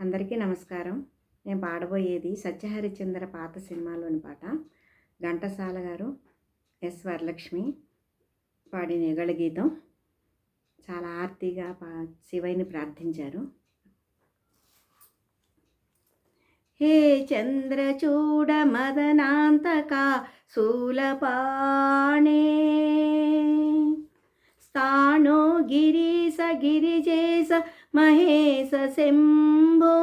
అందరికీ నమస్కారం. నేను పాడబోయేది సత్యహరిచంద్ర పాత సినిమాలోని పాట. ఘంటసాల గారు ఎస్ వరలక్ష్మి పాడిన యుగళ గీతం. చాలా ఆర్తిగా పా శివయ్యని ప్రార్థించారు. హే చంద్రచూడ మదనాంతక శూలపాణే స్థాణో గిరీశ గిరిజేశ మహేశ శంభో.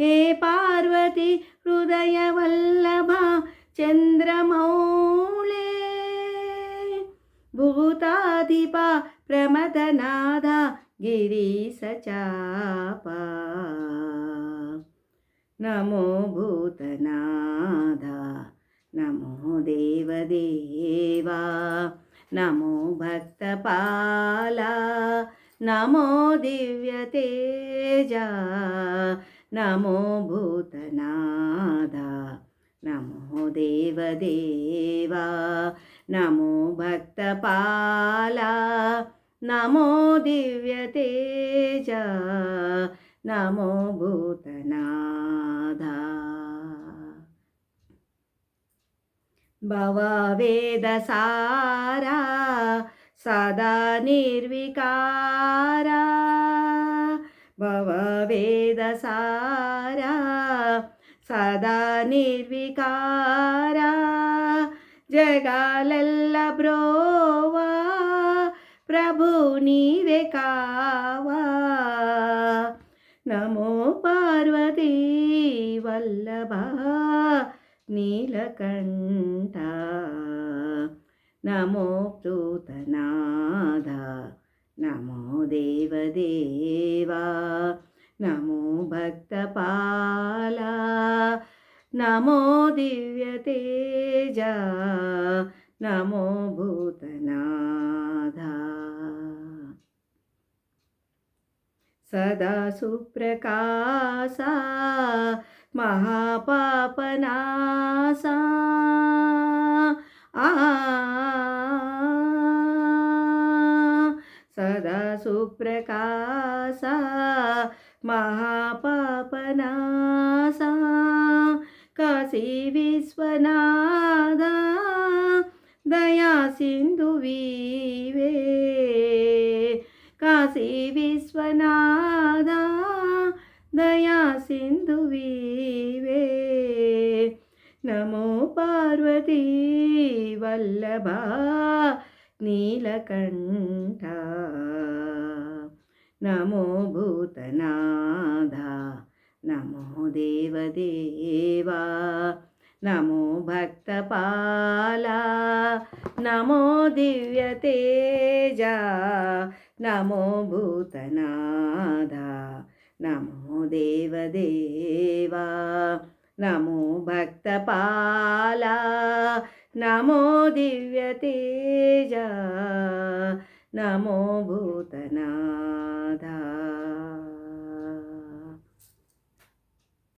హే పార్వతి హృదయ వల్లభ చంద్రమౌళే. భూతాధిప ప్రమదనాథ గిరీశచాప నమో భూతనాథ. నమో దేవదేవా. నమో భక్తపాలా. नमो दिव्यतेजा नमो भूतनादा नमो देवदेवा नमो भक्तपाला नमो दिव्यतेजा नमो भूतनादा। भववेदसारा సదా నిర్వికారా భవవేదసారా సదా నిర్వికారా జగాలెల్ల బ్రోవా ప్రభు నీవే కావా. నమో పార్వతీ వల్లభ नमो नमो देवदेवा नमो भक्तपाला नमो दिव्यतेजा नमो भूतनाधा सदा सुप्रकाशा महापापनासा आ మహాపాపనాశా ఆ సదా సుప్రకాశ మహాపాపనాశా. కాశీ విశ్వనాథ దయా సింధు వీవే. కాశీ విశ్వనాథ నీలకంఠ. నమో భూతనాథ. నమో దేవదేవా. నమో భక్తపాల. నమో దివ్యతేజ. నమో భూతనాథ. నమో దేవదేవా. నమో భక్తపాల. नमो दिव्यतेजा नमो भूतना